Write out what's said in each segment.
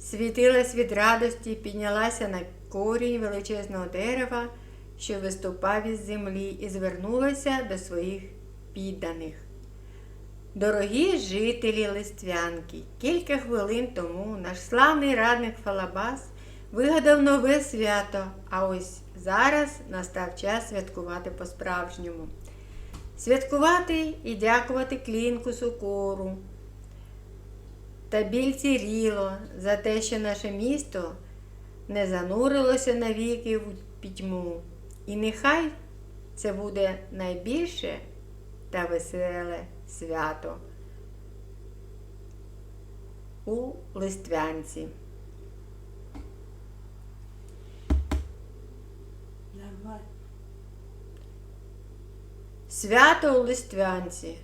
світилась від радості, піднялася на корінь величезного дерева, що виступав із землі, і звернулася до своїх підданих. Дорогі жителі Листвянки, кілька хвилин тому наш славний радник Фалабас вигадав нове свято, а ось зараз настав час святкувати по-справжньому. Святкувати і дякувати клінку Сукору та більці Ріло за те, що наше місто не занурилося навіки в пітьму. І нехай це буде найбільше та веселе свято у Листвянці. Свято у Листвянці.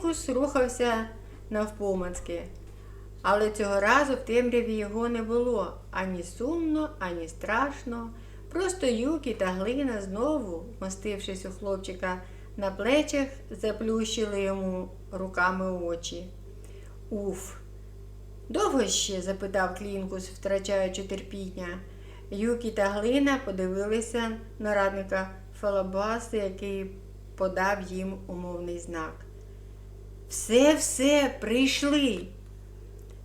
Клінкус рухався навпомацки, але цього разу в темряві його не було ані сумно, ані страшно. Просто Юкі та Глина знову, мостившись у хлопчика на плечах, заплющили йому руками очі. Уф. Довго ще? запитав Клінкус, втрачаючи терпіння. Юкі та Глина подивилися на радника Фалабаса, який подав їм умовний знак. Все, все, прийшли,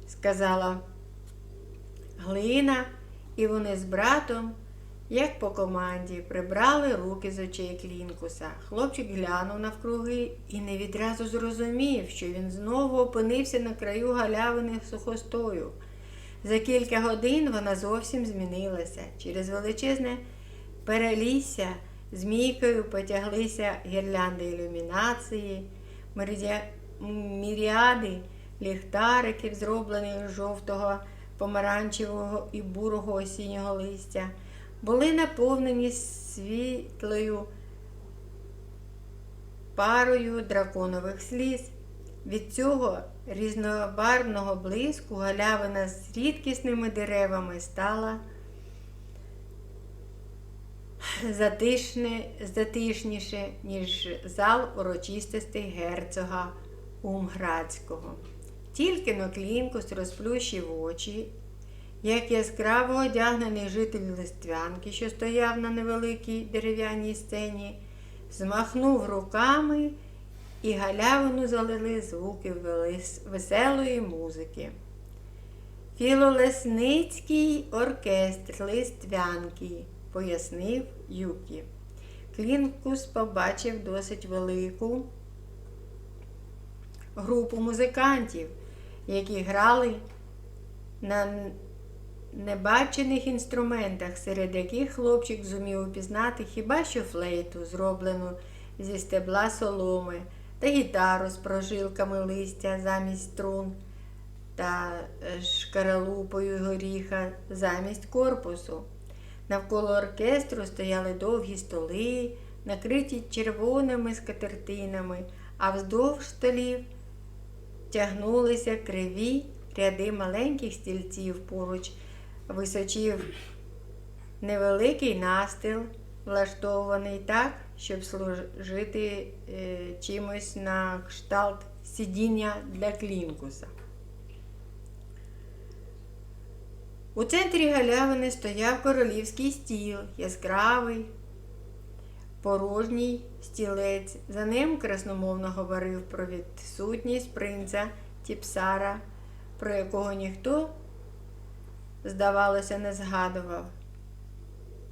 сказала Глина, і вони з братом, як по команді, прибрали руки з очей Клінкуса. Хлопчик глянув навкруги і не відразу зрозумів, що він знову опинився на краю галявини сухостою. За кілька годин вона зовсім змінилася. Через величезне перелісся змійкою потяглися гірлянди ілюмінації, меридя- міріади ліхтариків, зроблених з жовтого, помаранчевого і бурого осіннього листя, були наповнені світлою парою драконових сліз. Від цього різнобарвного блиску галявина з рідкісними деревами стала затишне, затишніше, ніж зал урочистостей герцога Умградського. Тільки но Клінкус розплющив очі, як яскраво одягнений житель Листвянки, що стояв на невеликій дерев'яній сцені, змахнув руками і галявину залили звуки веселої музики. Філолесницький оркестр Листвянки, пояснив Юкі. Клінкус побачив досить велику групу музикантів, які грали на небачених інструментах, серед яких хлопчик зумів упізнати хіба що флейту, зроблену зі стебла соломи, та гітару з прожилками листя замість струн та шкаралупою горіха замість корпусу. Навколо оркестру стояли довгі столи, накриті червоними скатертинами, а вздовж столів тягнулися криві ряди маленьких стільців поруч, височів невеликий настил, влаштований так, щоб служити е, чимось на кшталт сидіння для клінкуса. У центрі галявини стояв королівський стіл, яскравий, порожній стілець. За ним красномовно говорив про відсутність принца Тіпсара, про якого ніхто, здавалося, не згадував.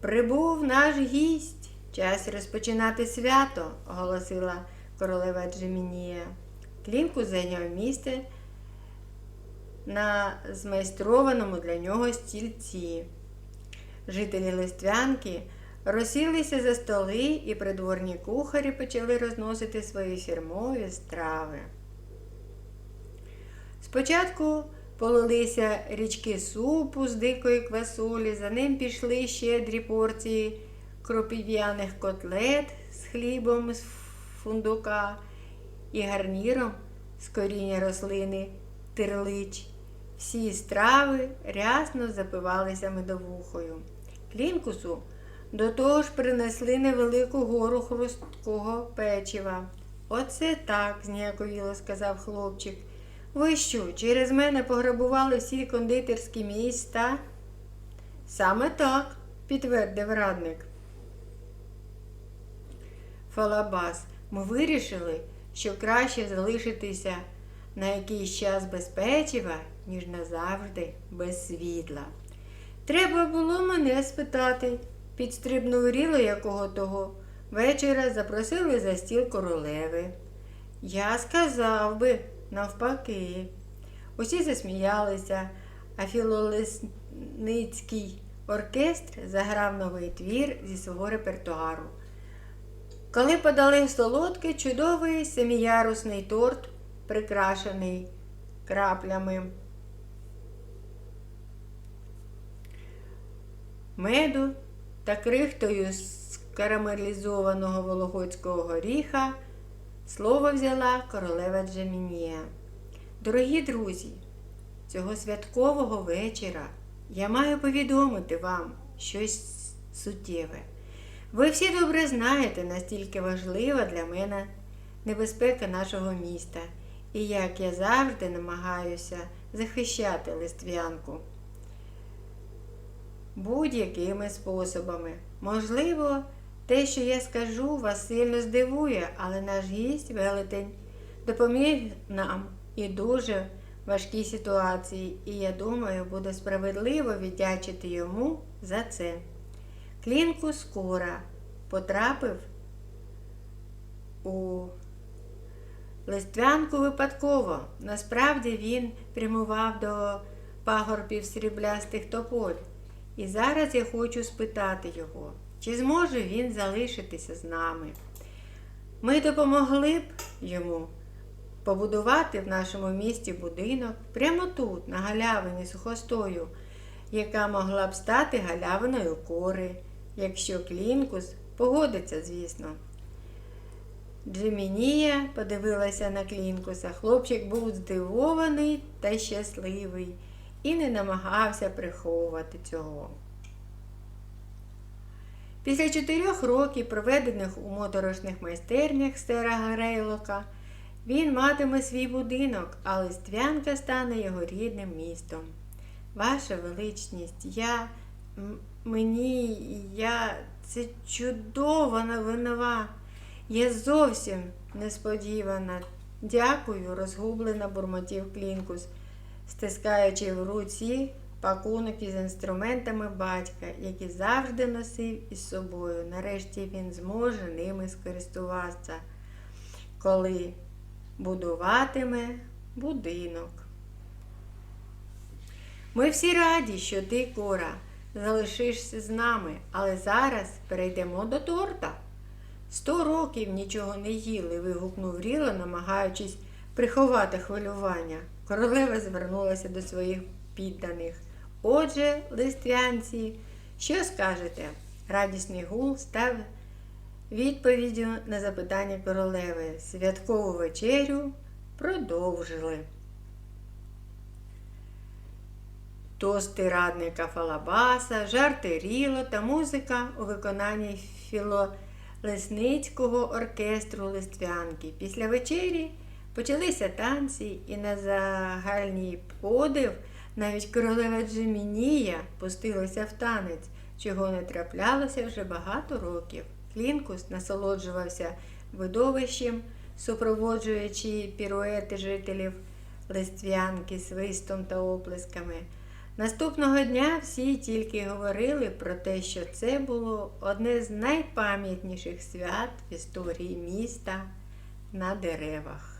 Прибув наш гість. Час розпочинати свято, оголосила королева Джемінія. Клінку зайняв місце на змайстрованому для нього стільці. Жителі Листвянки розсілися за столи, і придворні кухарі почали розносити свої фірмові страви. Спочатку полилися річки супу з дикої квасолі, за ним пішли щедрі порції кропів'яних котлет з хлібом з фундука і гарніром з коріння рослини тирлич. Всі страви рясно запивалися медовухою. Клінкусу до того ж принесли невелику гору хрусткого печива, Оце так, зніяковіло сказав хлопчик. Ви що, через мене пограбували всі кондитерські міста? Саме так, підтвердив радник. Фалабас, ми вирішили, що краще залишитися на якийсь час без печива, ніж назавжди без світла. Треба було мене спитати, підстрибнув ріло якого того. Вечора запросили за стіл королеви. Я сказав би, навпаки. Усі засміялися, а філолесницький оркестр заграв новий твір зі свого репертуару. Коли подали солодкий, чудовий семіярусний торт, прикрашений краплями меду та крихтою з карамелізованого вологодського горіха, слово взяла королева Джемінія. Дорогі друзі, цього святкового вечора я маю повідомити вам щось суттєве. Ви всі добре знаєте, настільки важлива для мене небезпека нашого міста, і як я завжди намагаюся захищати листвянку будь-якими способами. Можливо, те, що я скажу, вас сильно здивує, але наш гість велетень допоміг нам і дуже важкій ситуації, і я думаю, буде справедливо віддячити йому за це. Клінку скоро потрапив у листвянку випадково. Насправді він прямував до пагорбів сріблястих тополь. І зараз я хочу спитати його, чи зможе він залишитися з нами. Ми допомогли б йому побудувати в нашому місті будинок прямо тут, на галявині сухостою, яка могла б стати галявиною кори, якщо Клінкус погодиться, звісно. Джемінія подивилася на Клінкуса. Хлопчик був здивований та щасливий і не намагався приховувати цього. Після чотирьох років, проведених у моторошних майстернях сера Грейлока, він матиме свій будинок, а Листвянка стане його рідним містом. Ваша величність, я мені, я це чудова новина. Я зовсім несподівана. Дякую, розгублено бурмотів Клінкус стискаючи в руці пакунок із інструментами батька, які завжди носив із собою. Нарешті він зможе ними скористуватися, коли будуватиме будинок. Ми всі раді, що ти, Кора, залишишся з нами, але зараз перейдемо до торта. Сто років нічого не їли, вигукнув Ріло, намагаючись приховати хвилювання. Королева звернулася до своїх підданих. Отже, листвянці, що скажете? Радісний гул став відповіддю на запитання королеви. Святкову вечерю продовжили. Тости радника Фалабаса, жарти Ріло та музика у виконанні філолесницького оркестру Листвянки. Після вечері Почалися танці, і на загальний подив навіть королева Джемінія пустилася в танець, чого не траплялося вже багато років. Клінкус насолоджувався видовищем, супроводжуючи піруети жителів листвянки свистом та оплесками. Наступного дня всі тільки говорили про те, що це було одне з найпам'ятніших свят в історії міста на деревах.